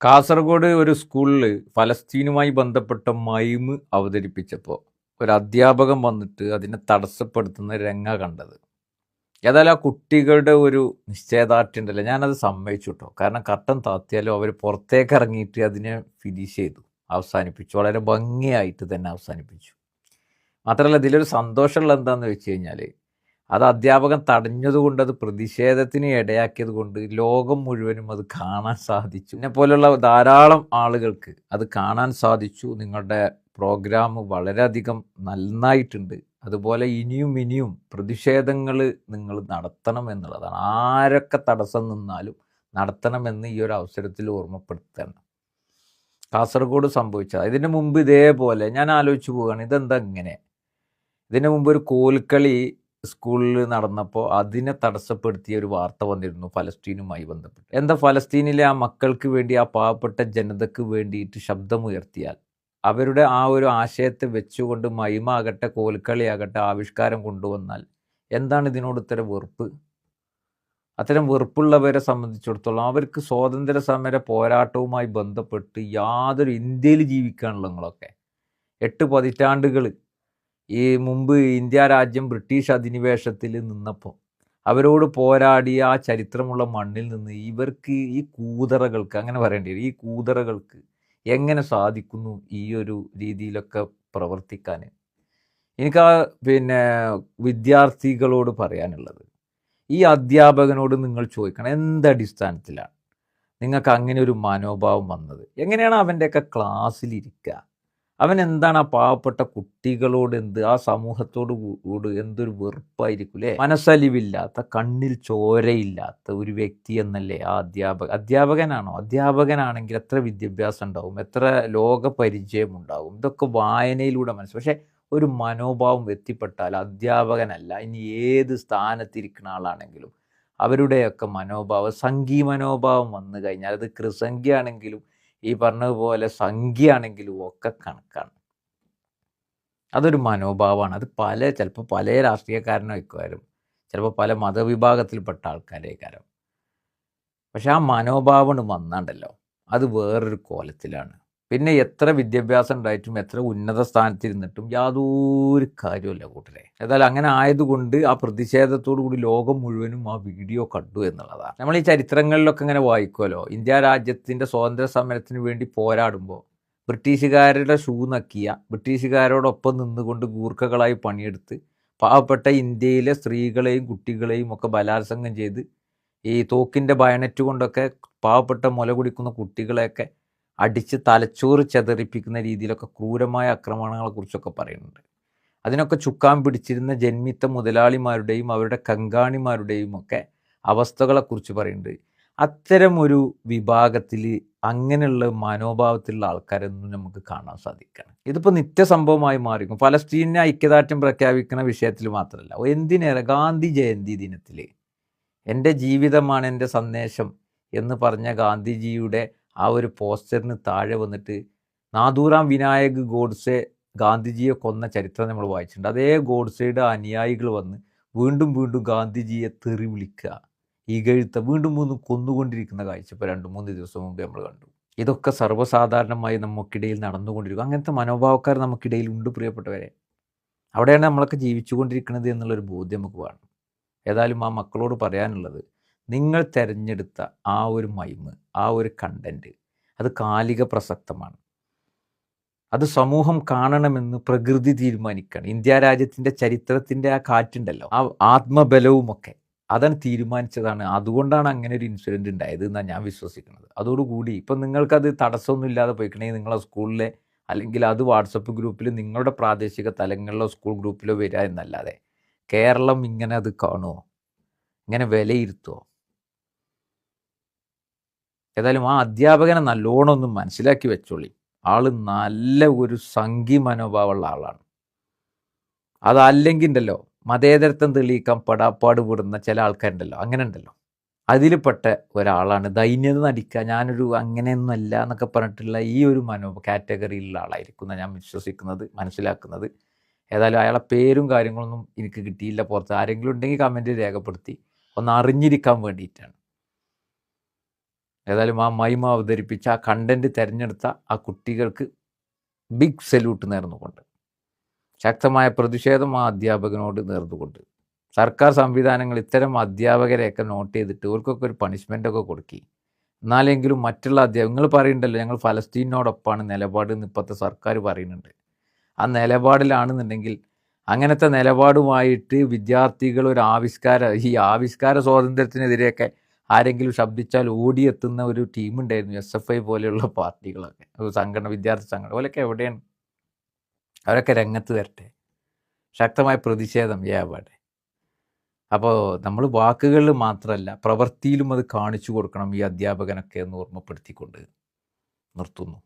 കാസർഗോഡ് ഒരു സ്കൂളിൽ ഫലസ്തീനുമായി ബന്ധപ്പെട്ട മൈമ് അവതരിപ്പിച്ചപ്പോൾ ഒരു അധ്യാപകൻ വന്നിട്ട് അതിനെ തടസ്സപ്പെടുത്തുന്ന രംഗ കണ്ടത്. ഏതായാലും ആ കുട്ടികളുടെ ഒരു നിശ്ചയദാർഢ്യം ഉണ്ടല്ലോ. ഞാനത് സമ്മതിച്ചു കേട്ടോ കാരണം കട്ടൻ താത്തിയാലും അവർ പുറത്തേക്ക് ഇറങ്ങിയിട്ട് അതിനെ ഫിനിഷ് ചെയ്തു. അവസാനിപ്പിച്ചു. വളരെ ഭംഗിയായിട്ട് തന്നെ അവസാനിപ്പിച്ചു. മാത്രമല്ല ഇതിലൊരു സന്തോഷമുള്ള എന്താണെന്ന് വെച്ച് കഴിഞ്ഞാൽ അത് അധ്യാപകൻ തടഞ്ഞതുകൊണ്ട് അത് പ്രതിഷേധത്തിന് ഇടയാക്കിയത് കൊണ്ട് ലോകം മുഴുവനും അത് കാണാൻ സാധിച്ചു. എന്നെ പോലുള്ള ധാരാളം ആളുകൾക്ക് അത് കാണാൻ സാധിച്ചു. നിങ്ങളുടെ പ്രോഗ്രാം വളരെയധികം നന്നായിട്ടുണ്ട്. അതുപോലെ ഇനിയും ഇനിയും പ്രതിഷേധങ്ങൾ നിങ്ങൾ നടത്തണം എന്നുള്ളതാണ്. ആരൊക്കെ തടസ്സം നിന്നാലും നടത്തണമെന്ന് ഈ ഒരു അവസരത്തിൽ ഓർമ്മപ്പെടുത്തണം. കാസർഗോഡ് സംഭവിച്ചത്. ഇതിന് മുമ്പ് ഇതേപോലെ ഞാൻ ആലോചിച്ച് പോവുകയാണ്. ഇതെന്താ ഇങ്ങനെ? ഇതിന് മുമ്പ് ഒരു കോൽക്കളി സ്കൂളിൽ നടന്നപ്പോൾ അതിനെ തടസ്സപ്പെടുത്തിയ ഒരു വാർത്ത വന്നിരുന്നു ഫലസ്തീനുമായി ബന്ധപ്പെട്ട്. എന്താ ഫലസ്തീനിലെ ആ മക്കൾക്ക് വേണ്ടി ആ പാവപ്പെട്ട ജനതയ്ക്ക് വേണ്ടിയിട്ട് ശബ്ദമുയർത്തിയാൽ? അവരുടെ ആ ഒരു ആശയത്തെ വെച്ചുകൊണ്ട് മഹിമാകട്ടെ കോൽക്കളിയാകട്ടെ ആവിഷ്കാരം കൊണ്ടുവന്നാൽ എന്താണ് ഇതിനോട് ഇത്തരം വെറുപ്പ്? അത്തരം വെറുപ്പുള്ളവരെ സംബന്ധിച്ചിടത്തോളം അവർക്ക് സ്വാതന്ത്ര്യ സമര പോരാട്ടവുമായി ബന്ധപ്പെട്ട് യാതൊരു ഇന്ത്യയിൽ ജീവിക്കാനുള്ള നിങ്ങളൊക്കെ. എട്ട് പതിറ്റാണ്ടുകൾ ഈ മുമ്പ് ഇന്ത്യ രാജ്യം ബ്രിട്ടീഷ് അധിനിവേശത്തിൽ നിന്നപ്പോൾ അവരോട് പോരാടിയ ആ ചരിത്രമുള്ള മണ്ണിൽ നിന്ന് ഇവർക്ക് ഈ കൂതറകൾക്ക് അങ്ങനെ പറയേണ്ടി വരും ഈ കൂതറകൾക്ക് എങ്ങനെ സാധിക്കുന്നു ഈ ഒരു രീതിയിലൊക്കെ പ്രവർത്തിക്കാൻ? എനിക്ക് ആ പിന്നെ വിദ്യാർത്ഥികളോട് പറയാനുള്ളത് ഈ അധ്യാപകനോട് നിങ്ങൾ ചോദിക്കണം എന്തടിസ്ഥാനത്തിലാണ് നിങ്ങൾക്ക് അങ്ങനെ ഒരു മനോഭാവം വന്നത്? എങ്ങനെയാണ് അവന്റെയൊക്കെ ക്ലാസ്സിലിരിക്കുക അവൻ എന്താണ് ആ പാവപ്പെട്ട കുട്ടികളോട് എന്ത് ആ സമൂഹത്തോട് കൂട് എന്തൊരു വെറുപ്പായിരിക്കും അല്ലേ മനസ്സലിവില്ലാത്ത കണ്ണിൽ ചോരയില്ലാത്ത ഒരു വ്യക്തി എന്നല്ലേ ആ അധ്യാപക അധ്യാപകനാണോ? അധ്യാപകനാണെങ്കിൽ എത്ര വിദ്യാഭ്യാസം ഉണ്ടാവും? എത്ര ലോക പരിചയം ഉണ്ടാവും? ഇതൊക്കെ വായനയിലൂടെ മനസ്സിൽ പക്ഷേ ഒരു മനോഭാവം എത്തിപ്പെട്ടാൽ അധ്യാപകനല്ല ഇനി ഏത് സ്ഥാനത്തിരിക്കുന്ന ആളാണെങ്കിലും അവരുടെയൊക്കെ മനോഭാവം സംഘീ മനോഭാവം വന്നു കഴിഞ്ഞാൽ അത് കൃസംഖ്യയാണെങ്കിലും ഈ പറഞ്ഞതുപോലെ സംഖ്യയാണെങ്കിലും ഒക്കെ കണക്കാണ്. അതൊരു മനോഭാവമാണ്. അത് പല ചിലപ്പോൾ പല രാഷ്ട്രീയക്കാരനായിക്കാരും ചിലപ്പോൾ പല മതവിഭാഗത്തിൽപ്പെട്ട ആൾക്കാരേക്കാരും. പക്ഷെ ആ മനോഭാവം വന്നാണ്ടല്ലോ. അത് വേറൊരു കോലത്തിലാണ്. പിന്നെ എത്ര വിദ്യാഭ്യാസം ഉണ്ടായിട്ടും എത്ര ഉന്നത സ്ഥാനത്തിരുന്നിട്ടും യാതൊരു കാര്യമല്ല കൂട്ടരെ. ഏതായാലും അങ്ങനെ ആയതുകൊണ്ട് ആ പ്രതിഷേധത്തോടു കൂടി ലോകം മുഴുവനും ആ വീഡിയോ കണ്ടു എന്നുള്ളതാണ്. നമ്മൾ ഈ ചരിത്രങ്ങളിലൊക്കെ ഇങ്ങനെ വായിക്കുമല്ലോ ഇന്ത്യ രാജ്യത്തിന്റെ സ്വാതന്ത്ര്യ സമരത്തിന് വേണ്ടി പോരാടുമ്പോൾ ബ്രിട്ടീഷുകാരുടെ ഷൂ നക്കിയ ബ്രിട്ടീഷുകാരോടൊപ്പം നിന്നുകൊണ്ട് ഗൂർഖകളായി പണിയെടുത്ത് പാവപ്പെട്ട ഇന്ത്യയിലെ സ്ത്രീകളെയും കുട്ടികളെയും ഒക്കെ ബലാത്സംഗം ചെയ്ത് ഈ തോക്കിന്റെ ബയണറ്റ് കൊണ്ടൊക്കെ പാവപ്പെട്ട മുല കുടിക്കുന്ന കുട്ടികളെയൊക്കെ അടിച്ച് തലച്ചോറ് ചെതറിപ്പിക്കുന്ന രീതിയിലൊക്കെ ക്രൂരമായ ആക്രമണങ്ങളെക്കുറിച്ചൊക്കെ പറയുന്നുണ്ട്. അതിനൊക്കെ ചുക്കാൻ പിടിച്ചിരുന്ന ജന്മിത്ത മുതലാളിമാരുടെയും അവരുടെ കങ്കാണിമാരുടെയും ഒക്കെ അവസ്ഥകളെക്കുറിച്ച് പറയുന്നുണ്ട്. അത്തരം ഒരു വിഭാഗത്തിൽ അങ്ങനെയുള്ള മനോഭാവത്തിലുള്ള ആൾക്കാരൊന്നും നമുക്ക് കാണാൻ സാധിക്കണം. ഇതിപ്പോൾ നിത്യസംഭവമായി മാറിക്കും ഫലസ്തീനെ ഐക്യദാർഢ്യം പ്രഖ്യാപിക്കുന്ന വിഷയത്തിൽ മാത്രമല്ല എന്തിനേറെ ഗാന്ധി ജയന്തി ദിനത്തിൽ എന്റെ ജീവിതമാണ് എന്റെ സന്ദേശം എന്ന് പറഞ്ഞ ഗാന്ധിജിയുടെ ആ ഒരു പോസ്റ്ററിന് താഴെ വന്നിട്ട് നാദൂറാം വിനായക് ഗോഡ്സെ ഗാന്ധിജിയെ കൊന്ന ചരിത്രം നമ്മൾ വായിച്ചിട്ടുണ്ട്. അതേ ഗോഡ്സയുടെ അനുയായികൾ വന്ന് വീണ്ടും വീണ്ടും ഗാന്ധിജിയെ തെറി വിളിക്കുക ഇകഴ്ത്ത വീണ്ടും വീണ്ടും കൊന്നുകൊണ്ടിരിക്കുന്ന കാഴ്ച ഇപ്പോൾ രണ്ട് മൂന്ന് ദിവസം മുമ്പ് നമ്മൾ കണ്ടു. ഇതൊക്കെ സർവസാധാരണമായി നമുക്കിടയിൽ നടന്നുകൊണ്ടിരിക്കും. അങ്ങനത്തെ മനോഭാവക്കാർ നമുക്കിടയിൽ ഉണ്ട് പ്രിയപ്പെട്ടവരെ. അവിടെയാണ് നമ്മളൊക്കെ ജീവിച്ചുകൊണ്ടിരിക്കുന്നത് എന്നുള്ളൊരു ബോധ്യം നമുക്ക് വേണം. ഏതായാലും ആ മക്കളോട് പറയാനുള്ളത് നിങ്ങൾ തിരഞ്ഞെടുത്ത ആ ഒരു മൈമ് ആ ഒരു കണ്ടന്റ് അത് കാലിക പ്രസക്തമാണ്. അത് സമൂഹം കാണണമെന്ന് പ്രകൃതി തീരുമാനിക്കണം. ഇന്ത്യ രാജ്യത്തിന്റെ ചരിത്രത്തിന്റെ ആ കാറ്റുണ്ടല്ലോ ആ ആത്മബലവുമൊക്കെ അതാണ് തീരുമാനിച്ചതാണ്. അതുകൊണ്ടാണ് അങ്ങനെ ഒരു ഇൻസിഡന്റ് ഉണ്ടായത് എന്നാണ് ഞാൻ വിശ്വസിക്കുന്നത്. അതോടുകൂടി ഇപ്പം നിങ്ങൾക്കത് തടസ്സമൊന്നും ഇല്ലാതെ പോയിക്കണേ. നിങ്ങളെ സ്കൂളിലെ അല്ലെങ്കിൽ അത് വാട്സപ്പ് ഗ്രൂപ്പിൽ നിങ്ങളുടെ പ്രാദേശിക തലങ്ങളിലോ സ്കൂൾ ഗ്രൂപ്പിലോ വരിക എന്നല്ലാതെ കേരളം ഇങ്ങനെ അത് കാണുമോ ഇങ്ങനെ വിലയിരുത്തുമോ ഏതായാലും ആ അധ്യാപകനെ നല്ലോണം ഒന്ന് മനസ്സിലാക്കി വെച്ചോളി. ആൾ നല്ല ഒരു സംഘി മനോഭാവമുള്ള ആളാണ്. അതല്ലെങ്കിൽ ഉണ്ടല്ലോ മതേതരത്വം തെളിയിക്കാൻ പടാപ്പാട് വിടുന്ന ചില ആൾക്കാരുണ്ടല്ലോ അങ്ങനെ ഉണ്ടല്ലോ അതിൽപ്പെട്ട ഒരാളാണ് ദൈന്യത നടിക്കുക. ഞാനൊരു അങ്ങനെയൊന്നും അല്ല എന്നൊക്കെ പറഞ്ഞിട്ടുള്ള ഈ ഒരു മനോ കാറ്റഗറിയിലുള്ള ആളായിരിക്കും ഞാൻ വിശ്വസിക്കുന്നത് മനസ്സിലാക്കുന്നത്. ഏതായാലും അയാളെ പേരും കാര്യങ്ങളൊന്നും എനിക്ക് കിട്ടിയില്ല പുറത്ത്. ആരെങ്കിലും ഉണ്ടെങ്കിൽ കമന്റ് രേഖപ്പെടുത്തി. ഒന്ന് അറിഞ്ഞിരിക്കാൻ വേണ്ടിയിട്ടാണ്. ഏതായാലും ആ മൈമ അവതരിപ്പിച്ച ആ കണ്ടന്റ് തിരഞ്ഞെടുത്ത ആ കുട്ടികൾക്ക് ബിഗ് സല്യൂട്ട് നേർന്നുകൊണ്ട്. ശക്തമായ പ്രതിഷേധം ആ അധ്യാപകനോട് നേർന്നുകൊണ്ട്. സർക്കാർ സംവിധാനങ്ങൾ ഇത്തരം അധ്യാപകരെയൊക്കെ നോട്ട് ചെയ്തിട്ട് ഇവർക്കൊക്കെ ഒരു പണിഷ്മെന്റൊക്കെ കൊടുക്കി. എന്നാലെങ്കിലും മറ്റുള്ള അധ്യാപകർ നിങ്ങൾ പറയുന്നുണ്ടല്ലോ ഞങ്ങൾ ഫലസ്തീനോടൊപ്പമാണ് നിലപാട് എന്ന് ഇപ്പോഴത്തെ സർക്കാർ പറയുന്നുണ്ട്. ആ നിലപാടിലാണെന്നുണ്ടെങ്കിൽ അങ്ങനത്തെ നിലപാടുമായിട്ട് വിദ്യാർത്ഥികൾ ഒരു ആവിഷ്കാര ഈ ആവിഷ്കാര സ്വാതന്ത്ര്യത്തിനെതിരെയൊക്കെ ആരെങ്കിലും ശബ്ദിച്ചാൽ ഓടിയെത്തുന്ന ഒരു ടീമുണ്ടായിരുന്നു എസ് എഫ് ഐ പോലെയുള്ള പാർട്ടികളൊക്കെ. സംഘടന വിദ്യാർത്ഥി സംഘടന ഓലൊക്കെ എവിടെയാണ്? അവരൊക്കെ രംഗത്ത് വരട്ടെ. ശക്തമായ പ്രതിഷേധം ഏവാടെ അപ്പോൾ നമ്മൾ വാക്കുകളിൽ മാത്രമല്ല പ്രവൃത്തിയിലും അത് കാണിച്ചു കൊടുക്കണം ഈ അധ്യാപകനൊക്കെ എന്ന് ഓർമ്മപ്പെടുത്തിക്കൊണ്ട് നിർത്തുന്നു.